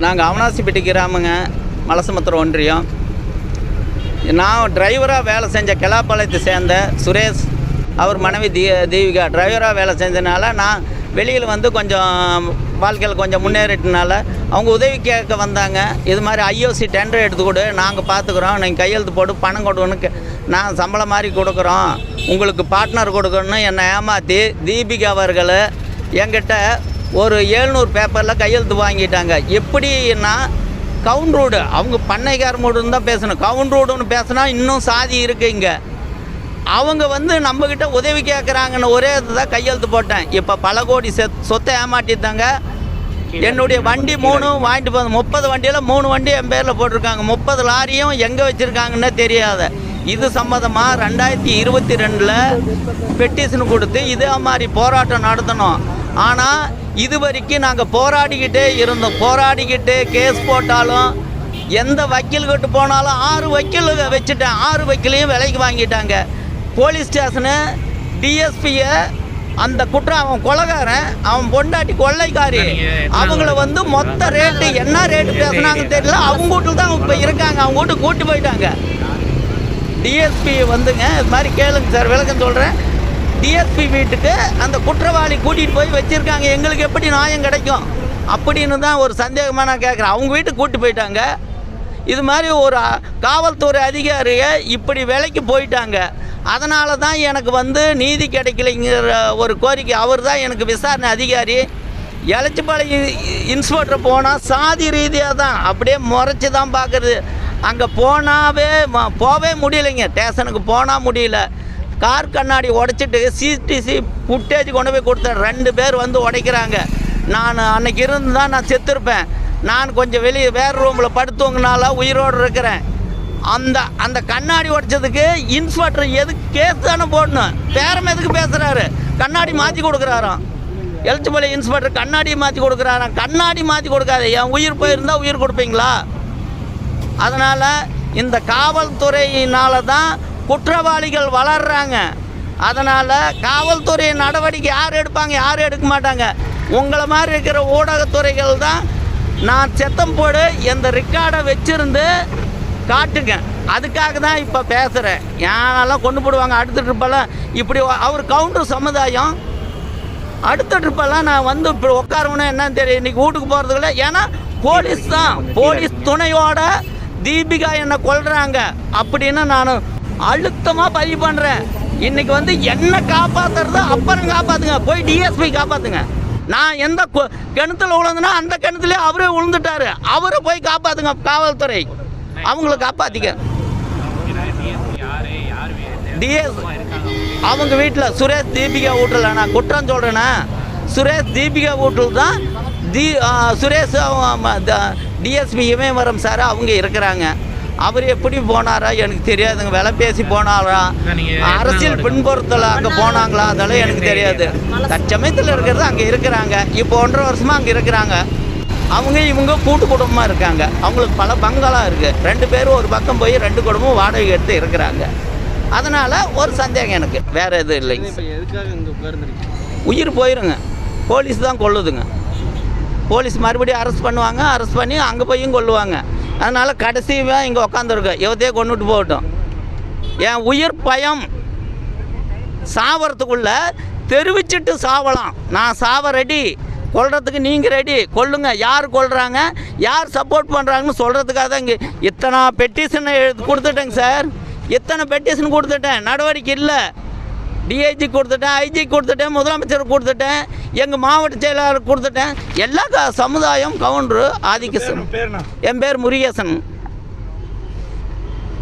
நாங்கள் அவனாசிப்பட்டி கிராமங்க மலசமுத்திரம் ஒன்றியம். நான் டிரைவராக வேலை செஞ்ச கிளாப்பாளையத்தை சேர்ந்த சுரேஷ் அவர் மனைவி தீ தீபிகா டிரைவராக வேலை செஞ்சதுனால நான் வெளியில் வந்து கொஞ்சம் வாழ்க்கையில் கொஞ்சம் முன்னேறிட்டனால அவங்க உதவி கேட்க வந்தாங்க. இது மாதிரி ஐஓசி டெண்டர் எடுத்து கொடு நாங்கள் பார்த்துக்குறோம் நீங்கள் கையெழுத்து போட்டு பணம் கொடுக்கணுன்னு கே- நான் சம்பளம் மாதிரி கொடுக்குறோம். உங்களுக்கு பார்ட்னர் கொடுக்கணும்னு என்னை ஏமாற்றி தீபிகா அவர்கள் என்கிட்ட ஒரு ஏழ்நூறு பேப்பரில் கையெழுத்து வாங்கிட்டாங்க. எப்படின்னா கவுன் ரோடு. அவங்க பண்ணைக்கார மூடுன்னு தான் பேசணும் கவுன் ரோடுன்னு பேசினா இன்னும் சாதி இருக்கு இங்கே. அவங்க வந்து நம்மக்கிட்ட உதவி கேட்குறாங்கன்னு ஒரே இதுதான் கையெழுத்து போட்டேன். இப்போ பல கோடி செத் சொத்தை ஏமாட்டிட்டாங்க என்னுடைய வண்டி மூணு வாங்கிட்டு போதும் முப்பது வண்டியில் மூணு வண்டி என் பேரில் போட்டிருக்காங்க. முப்பது லாரியும் எங்கே வச்சுருக்காங்கன்னே தெரியாது. இது சம்மந்தமாக ரெண்டாயிரத்தி இருபத்தி ரெண்டில் பெட்டிஷன் கொடுத்து இதே மாதிரி போராட்டம் நடத்தணும். ஆனால் இது வரைக்கும் நாங்கள் போராடிக்கிட்டே இருந்தோம். போராடிக்கிட்டு கேஸ் போட்டாலும் எந்த வக்கீல்கிட்ட போனாலும் ஆறு வக்கீல் வச்சுட்டேன். ஆறு வக்கீலையும் விலைக்கு வாங்கிட்டாங்க. போலீஸ் ஸ்டேஷனு டிஎஸ்பியை அந்த குற்றம் அவன் கொலகாரன் அவன் பொண்டாட்டி கொள்ளைக்காரி. அவங்கள வந்து மொத்த ரேட்டு என்ன ரேட்டு பேசுனாங்கன்னு தெரியல. அவங்க வீட்டில் தான் இப்போ இருக்காங்க. அவங்க வீட்டுக்கு கூட்டி போயிட்டாங்க. டிஎஸ்பி வந்துங்க. இது மாதிரி கேளுங்க சார். விளக்கம் சொல்கிறேன் டிஎஸ்பி வீட்டுக்கு அந்த குற்றவாளி கூட்டிகிட்டு போய் வச்சுருக்காங்க. எங்களுக்கு எப்படி நியாயம் கிடைக்கும்? அப்படின்னு தான் ஒரு சந்தேகமாக நான் கேட்குறேன் அவங்க வீட்டுக்கு கூட்டி போயிட்டாங்க. இது மாதிரி ஒரு காவல்துறை அதிகாரியை இப்படி விலைக்கு போயிட்டாங்க. அதனால தான் எனக்கு வந்து நீதி கிடைக்கலைங்கிற ஒரு கோரிக்கை. அவர் தான் எனக்கு விசாரணை அதிகாரி. எலச்சிப்பாளையம் இன்ஸ்பெக்டர் போனால் சாதி ரீதியாக தான். அப்படியே முறைச்சி தான் பார்க்குறது. அங்கே போனாவே ம- போவே முடியலைங்க. ஸ்டேஷனுக்கு போனால் முடியல. கார் கண்ணாடி உடைச்சிட்டு சிடிசி ஃபுட்டேஜ் கொண்டு போய் கொடுத்தேன். ரெண்டு பேர் வந்து உடைக்கிறாங்க. நான் அன்னைக்கு இருந்து தான் நான் செத்துருப்பேன். நான் கொஞ்சம் வெளியே வேறு ரூமில் படுத்துவங்கனால உயிரோடு இருக்கிறேன். அந்த அந்த கண்ணாடி உடைச்சதுக்கு இன்ஸ்பெக்டர் எதுக்கு கேஸ் தானே போடணும். பேரம் எதுக்கு பேசுகிறாரு கண்ணாடி மாற்றி கொடுக்குறாராம். எழுச்சிமலை இன்ஸ்பெக்டர் கண்ணாடி மாற்றி கொடுக்குறாராம். கண்ணாடி மாற்றி கொடுக்காது. என் உயிர் போயிருந்தால் உயிர் கொடுப்பீங்களா? அதனால் இந்த காவல்துறையினால தான் குற்றவாளிகள் வளர்றாங்க. அதனால் காவல்துறை நடவடிக்கை யார் எடுப்பாங்க யாரும் எடுக்க மாட்டாங்க. உங்களை மாதிரி இருக்கிற ஊடகத்துறைகள் தான் நான் செத்தம் போடு இந்த ரெக்கார்டை வச்சிருந்து காட்டுங்க. அதுக்காக தான் இப்போ பேசுகிறேன் ஏனாலாம் கொண்டு போடுவாங்க அடுத்த ட்ரிப்பெல்லாம் இப்படி அவர் கவுண்டர் சமுதாயம். அடுத்த ட்ரிப்பெல்லாம் நான் வந்து இப்போ உட்காரணும்னா என்னன்னு தெரியும் இன்னைக்கு வீட்டுக்கு போகிறதுக்குள்ள ஏன்னா போலீஸ் தான். போலீஸ் துணையோட தீபிகா என்னை கொல்றாங்க. அப்படின்னு நான் அழுத்தமாக பதிவு பண்ணுறேன் இன்னைக்கு வந்து என்ன காப்பாத்துறது அப்புறம் காப்பாத்துங்க. போய் டிஎஸ்பி காப்பாத்துங்க. நான் எந்த கிணத்துல விழுந்தனா அந்த கிணத்துலேயே அவரே விழுந்துட்டாரு அவரை போய் காப்பாத்துங்க காவல்துறை. அவங்கள காப்பாத்திக்க. டிஎஸ் அவங்க வீட்டில் சுரேஷ் தீபிகா வீட்டில் நான் குற்றம் சொல்கிறேன்னா சுரேஷ் தீபிகா வீட்டில் தான் தி சுரேஷ் டிஎஸ்பி இமயவரம் சார் அவங்க இருக்கிறாங்க. அவர் எப்படி போனாரா எனக்கு தெரியாதுங்க. விலை பேசி போனாரா? அரசியல் பின்புறத்தில் அங்கே போனாங்களா? அதெல்லாம் எனக்கு தெரியாது. தற்சமயத்தில் இருக்கிறது அங்கே இருக்கிறாங்க. இப்போ ஒன்றரை வருஷமாக அங்கே இருக்கிறாங்க. அவங்க இவங்க கூட்டு குடும்பமாக இருக்காங்க. அவங்களுக்கு பல பங்களா இருக்குது ரெண்டு பேரும் ஒரு பக்கம் போய் ரெண்டு குடும்பம் வாடகை எடுத்து இருக்கிறாங்க. அதனால் ஒரு சந்தேகம் எனக்கு. வேறு எதுவும் இல்லைங்க. உயிர் போயிருங்க. போலீஸ் தான் கொல்லுதுங்க. போலீஸ் மறுபடியும் அரெஸ்ட் பண்ணுவாங்க. அரெஸ்ட் பண்ணி அங்கே போயும் கொல்லுவாங்க. அதனால் கடைசியாக இங்கே உக்காந்துருக்கோம் எவத்தையே கொண்டுட்டு போகட்டும். என் உயிர் பயம் சாவறதுக்குள்ள தெரிவிச்சிட்டு சாவலாம். நான் சாவ ரெடி கொல்றதுக்கு நீங்கள் ரெடி கொல்லுங்க. யார் கொல்றாங்க? யார் சப்போர்ட் பண்ணுறாங்கன்னு சொல்கிறதுக்காக தான் இங்கே இத்தனை பெட்டிஷன் கொடுத்துட்டேங்க சார் இத்தனை பெட்டிஷன் கொடுத்துட்டேன். நடவடிக்கை இல்லை. டிஐஜி கொடுத்துட்டேன் ஐஜி கொடுத்துட்டேன் முதலமைச்சர் கொடுத்துட்டேன் எங்கள் மாவட்ட செயலாளர் கொடுத்துட்டேன். எல்லா க- சமுதாயம் கவுண்டரு ஆதிக்க என் பேர் முருகேசன்.